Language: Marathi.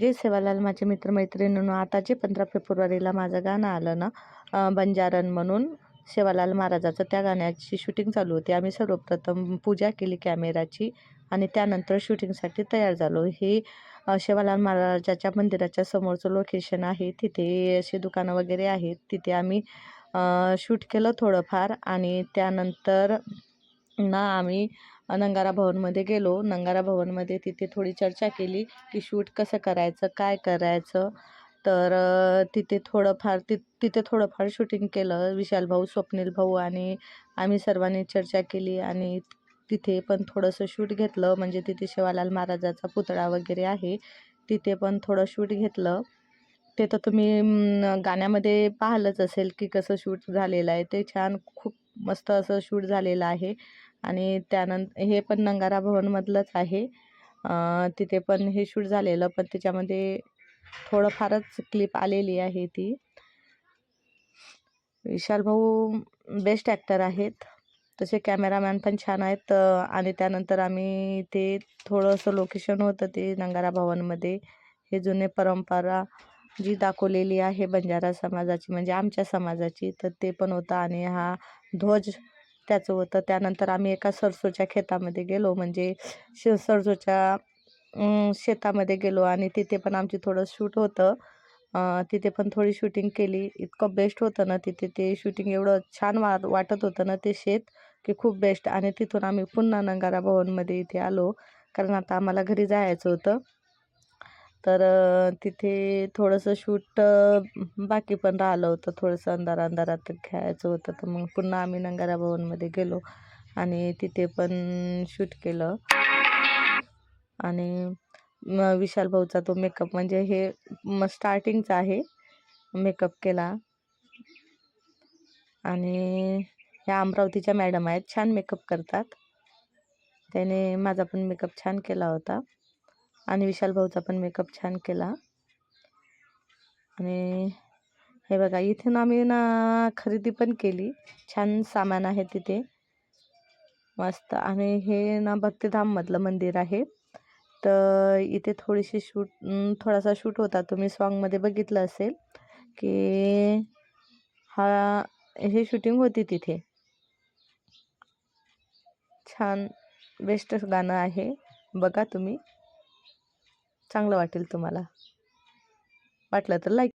जय सेवालाल माझे मित्रमैत्रिणींनो आता जे पंधरा फेब्रुवारीला माझं गाणं आलं ना बंजारन म्हणून सेवालाल महाराजाचं त्या गाण्याची शूटिंग चालू होती. आम्ही सर्वप्रथम पूजा केली कॅमेराची आणि त्यानंतर शूटिंगसाठी तयार झालो. हे अं, सेवालाल महाराजाच्या मंदिराच्या समोरचं लोकेशन आहे. तिथे असे दुकानं वगैरे आहेत. तिथे आम्ही शूट केलं थोडंफार आणि त्यानंतर ना आम्ही नंगारा भवनमध्ये गेलो. नंगारा भवनमध्ये तिथे थोडी चर्चा केली की शूट कसं करायचं काय करायचं. तर तिथे थोडंफार ति तिथे थोडंफार शूटिंग केलं. विशाल भाऊ स्वप्नील भाऊ आणि आम्ही सर्वांनी चर्चा केली आणि तिथे पण थोडंसं शूट घेतलं. म्हणजे तिथे शिवालाल महाराजाचा पुतळा वगैरे आहे. तिथे पण थोडं शूट घेतलं. ते तर तुम्ही गाण्यामध्ये पाहिलंच असेल की कसं शूट झालेलं आहे. ते छान खूप मस्त असं शूट झालेलं आहे. आणि त्यानंतर हे पण नंगारा भवनमधलंच आहे. तिथे पण हे शूट झालेलं पण त्याच्यामध्ये थोडंफारच क्लिप आलेली आहे ती. विशाल भाऊ बेस्ट ॲक्टर आहेत. तसे कॅमेरामॅन पण छान आहेत आणि त्यानंतर आम्ही ते थोडंसं लोकेशन होतं ते नंगारा भवनमध्ये. हे जुने परंपरा जी दाखवलेली आहे बंजारा समाजाची म्हणजे आमच्या समाजाची तर ते पण होतं. आणि हा ध्वज त्याचं होतं. त्यानंतर आम्ही एका सरसोच्या खेतामध्ये गेलो. म्हणजे श सरसोच्या शेतामध्ये गेलो आणि तिथे पण आमची थोडं शूट होतं. तिथे पण थोडी शूटिंग केली. इतकं बेस्ट होतं ना तिथे. ते शूटिंग एवढं छान वा वाटत होतं ना ते शेत की खूप बेस्ट आणि तिथून आम्ही पुन्हा नंगारा भवनमध्ये इथे आलो. कारण आता आम्हाला घरी जायचं होतं. तर तिथे थोडंसं शूट बाकी पण राहिलं होतं. थोडंसं अंधारा अंधारात खेळायचं होतं. तर मग पुन्हा आम्ही नंगारा भवनमध्ये गेलो आणि तिथे पण शूट केलं. आणि विशाल भाऊचा तो मेकअप म्हणजे हे म स्टार्टिंगचा आहे मेकअप केला. आणि ह्या अमरावतीच्या मॅडम आहेत छान मेकअप करतात. त्याने माझा पण मेकअप छान केला होता. आणि विशाल भाऊचा पण मेकअप छान केला. आणि हे बघा इथे ना आम्ही ना खरेदी पण केली. छान सामान आहे तिथे. मस्त. आणि हे ना भक्तिधाममधलं मंदिर आहे. तर इथे थोडीशी शूट थोडासा शूट होता. तुम्ही सॉन्गमध्ये बघितलं असेल की हा हे शूटिंग होती तिथे. छान बेस्ट गाणं आहे. बघा तुम्ही. चांगलं वाटेल तुम्हाला. वाटलं तर लाईक